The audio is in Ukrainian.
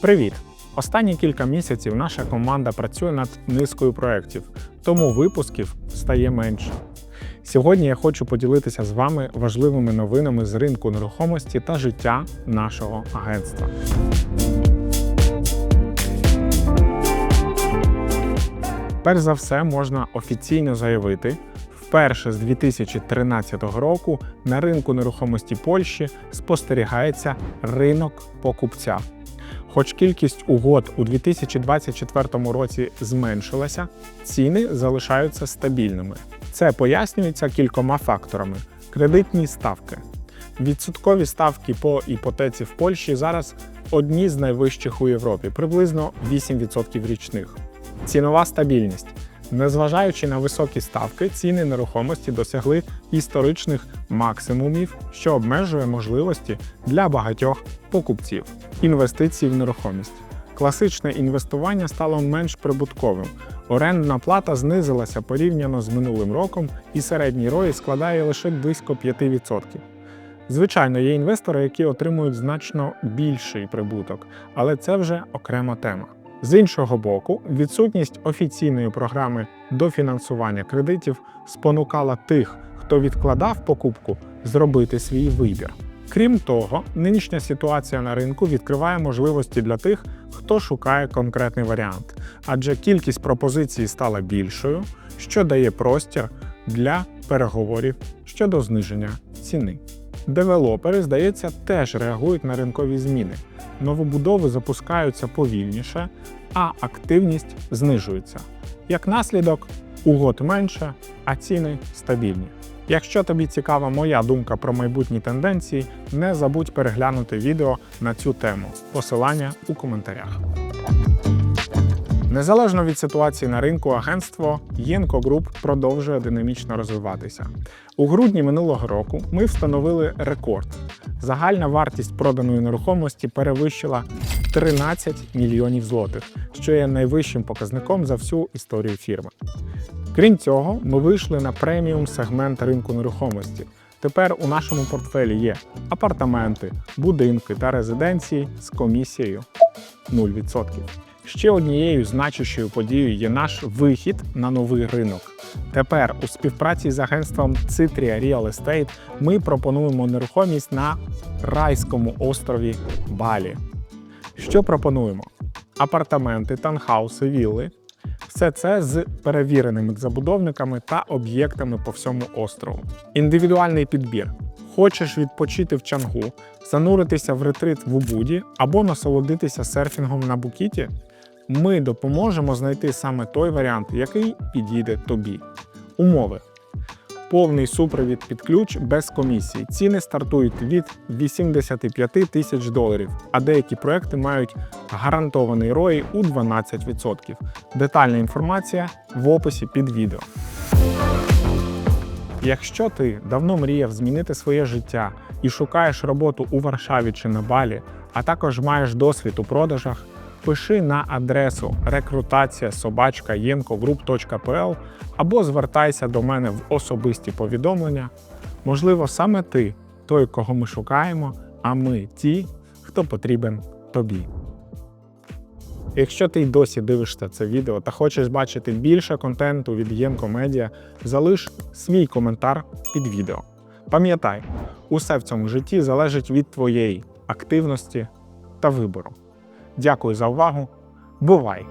Привіт! Останні кілька місяців наша команда працює над низкою проєктів, тому випусків стає менше. Сьогодні я хочу поділитися з вами важливими новинами з ринку нерухомості та життя нашого агентства. Перш за все, можна офіційно заявити, вперше з 2013 року на ринку нерухомості Польщі спостерігається ринок покупця. Хоч кількість угод у 2024 році зменшилася, ціни залишаються стабільними. Це пояснюється кількома факторами: кредитні ставки. Відсоткові ставки по іпотеці в Польщі зараз одні з найвищих у Європі, приблизно 8% річних. Цінова стабільність. Незважаючи на високі ставки, ціни нерухомості досягли історичних максимумів, що обмежує можливості для багатьох покупців. Інвестиції в нерухомість. Класичне інвестування стало менш прибутковим. Орендна плата знизилася порівняно з минулим роком, і середній рой складає лише близько 5%. Звичайно, є інвестори, які отримують значно більший прибуток, але це вже окрема тема. З іншого боку, відсутність офіційної програми дофінансування кредитів спонукала тих, хто відкладав покупку, зробити свій вибір. Крім того, нинішня ситуація на ринку відкриває можливості для тих, хто шукає конкретний варіант, адже кількість пропозицій стала більшою, що дає простір для переговорів щодо зниження ціни. Девелопери, здається, теж реагують на ринкові зміни. Новобудови запускаються повільніше, а активність знижується. Як наслідок, угод менше, а ціни стабільні. Якщо тобі цікава моя думка про майбутні тенденції, не забудь переглянути відео на цю тему. Посилання у коментарях. Незалежно від ситуації на ринку, агентство Єнко Груп продовжує динамічно розвиватися. У грудні минулого року ми встановили рекорд. Загальна вартість проданої нерухомості перевищила 13 мільйонів злотих, що є найвищим показником за всю історію фірми. Крім цього, ми вийшли на преміум сегмент ринку нерухомості. Тепер у нашому портфелі є апартаменти, будинки та резиденції з комісією 0%. Ще однією значущою подією є наш вихід на новий ринок. Тепер у співпраці з агентством Citria Real Estate ми пропонуємо нерухомість на райському острові Балі. Що пропонуємо? Апартаменти, танхауси, вілли. Все це з перевіреними забудовниками та об'єктами по всьому острову. Індивідуальний підбір. Хочеш відпочити в Чангу, зануритися в ретрит в Убуді або насолодитися серфінгом на Букіті? Ми допоможемо знайти саме той варіант, який підійде тобі. Умови. Повний супровід під ключ без комісії. Ціни стартують від 85 тисяч доларів, а деякі проекти мають гарантований ROI у 12%. Детальна інформація в описі під відео. Якщо ти давно мріяв змінити своє життя і шукаєш роботу у Варшаві чи на Балі, а також маєш досвід у продажах, пиши на адресу рекрутація або звертайся до мене в особисті повідомлення. Можливо, саме ти той, кого ми шукаємо, а ми ті, хто потрібен тобі. Якщо ти й досі дивишся це відео та хочеш бачити більше контенту від Єнко Медіа, залиш свій коментар під відео. Пам'ятай, усе в цьому житті залежить від твоєї активності та вибору. Дякую за увагу. Бувай!